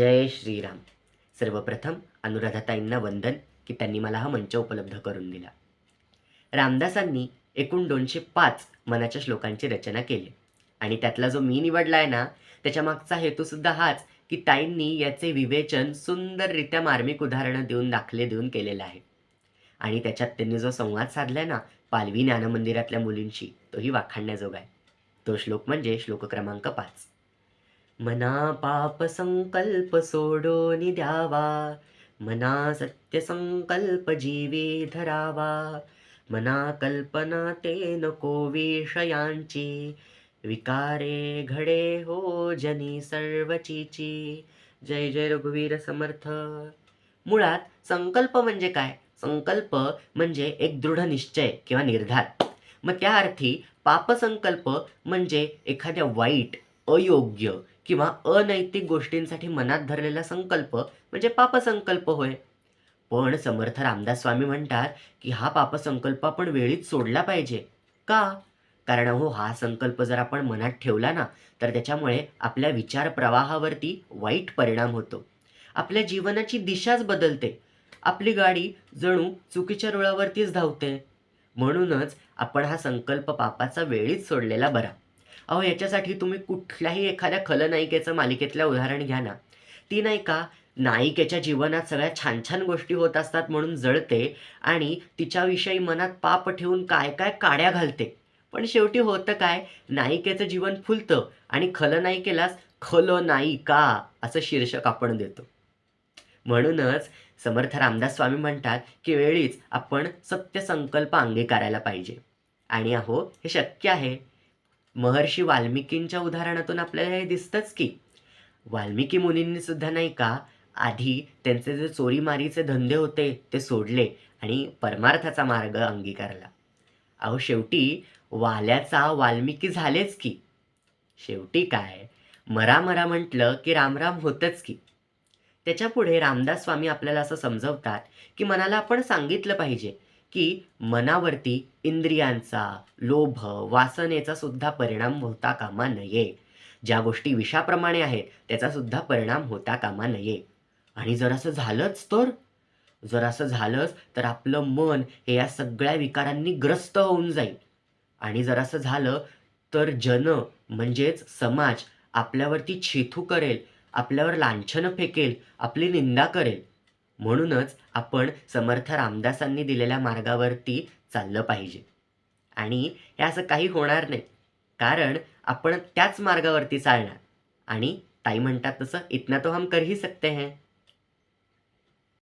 जय श्रीराम. सर्वप्रथम अनुराधाताईंना वंदन की त्यांनी मला हा मंच उपलब्ध करून दिला. रामदासांनी एकूण दोनशे पाच मनाच्या श्लोकांची रचना केली. आणि त्यातला जो मी निवडला आहे ना त्याच्यामागचा हेतूसुद्धा हाच की ताईंनी याचे विवेचन सुंदररित्या मार्मिक उदाहरणं देऊन दाखले देऊन केलेलं आहे. आणि त्याच्यात त्यांनी जो संवाद साधलाय ना पालवी ज्ञानमंदिरातल्या मुलींशी तोही वाखाणण्याजोगा आहे. तो श्लोक म्हणजे श्लोक क्रमांक पाच. मना पाप संकल्प सोडून द्यावा मना सत्य संकल्प जीवी धरावा मना कल्पना ते नको विषयांची विकारे घडे हो जनी सर्वचीची. जय जय रघुवीर समर्थ. मुळात संकल्प म्हणजे काय? संकल्प म्हणजे एक दृढ निश्चय किंवा निर्धार. मग त्या अर्थी पापसंकल्प म्हणजे एखाद्या वाईट अयोग्य किंवा अनैतिक गोष्टींसाठी मनात धरलेला संकल्प म्हणजे पापसंकल्प होय. पण समर्थ रामदास स्वामी म्हणतात की हा पापसंकल्प आपण वेळीच सोडला पाहिजे. का? कारण हो हा संकल्प जर आपण मनात ठेवला ना तर त्याच्यामुळे आपल्या विचार प्रवाहावरती वाईट परिणाम होतो. आपल्या जीवनाची दिशाच बदलते. आपली गाडी जणू चुकीच्या रुळावरतीच धावते. म्हणूनच आपण हा संकल्प पापाचा वेळीच सोडलेला बरा. अहो याच्यासाठी तुम्ही कुठल्याही एखाद्या खलनायिकेचं मालिकेतलं उदाहरण घ्या ना. ती नाही का नायिकेच्या जीवनात सगळ्या छान छान गोष्टी होत असतात म्हणून जळते आणि तिच्याविषयी मनात पाप ठेवून काय काय काड्या घालते. पण शेवटी होतं काय नायिकेचं जीवन फुलतं आणि खलनायिकेलाच खलनायिका असं शीर्षक आपण देतो. म्हणूनच समर्थ रामदास स्वामी म्हणतात की वेळीच आपण सत्य संकल्प अंगीकारायला पाहिजे. आणि अहो हे शक्य आहे. महर्षी वाल्मिकींच्या उदाहरणातून आपल्याला हे दिसतंच की वाल्मिकी मुनींनी सुद्धा नाही का आधी त्यांचे जे चोरीमारीचे धंदे होते ते सोडले आणि परमार्थाचा मार्ग अंगीकारला. अहो शेवटी वाल्याचा वाल्मिकी झालेच की. शेवटी काय? मरा मरा म्हटलं की रामराम होतच की. त्याच्यापुढे रामदास स्वामी आपल्याला असं समजवतात की मनाला आपण सांगितलं पाहिजे की मनावरती इंद्रियांचा लोभ वासनेचा सुद्धा परिणाम होता कामा नये. ज्या गोष्टी विषाप्रमाणे आहेत त्याचा सुद्धा परिणाम होता कामा नये. आणि जर असं झालंच तर? जर असं झालंच तर आपलं मन हे या सगळ्या विकारांनी ग्रस्त होऊन जाईल. आणि जर असं झालं तर जन म्हणजेच समाज आपल्यावरती छेथू करेल आपल्यावर लांछनं फेकेल आपली निंदा करेल. म्हणूनच आपण समर्थ रामदासांनी दिलेल्या मार्गावरती चाललं पाहिजे. आणि हे असं काही होणार नाही. कारण आपण त्याच मार्गावरती चालणार. आणि ताई म्हणतात तसं इतना तो हम कर ही सकते हैं.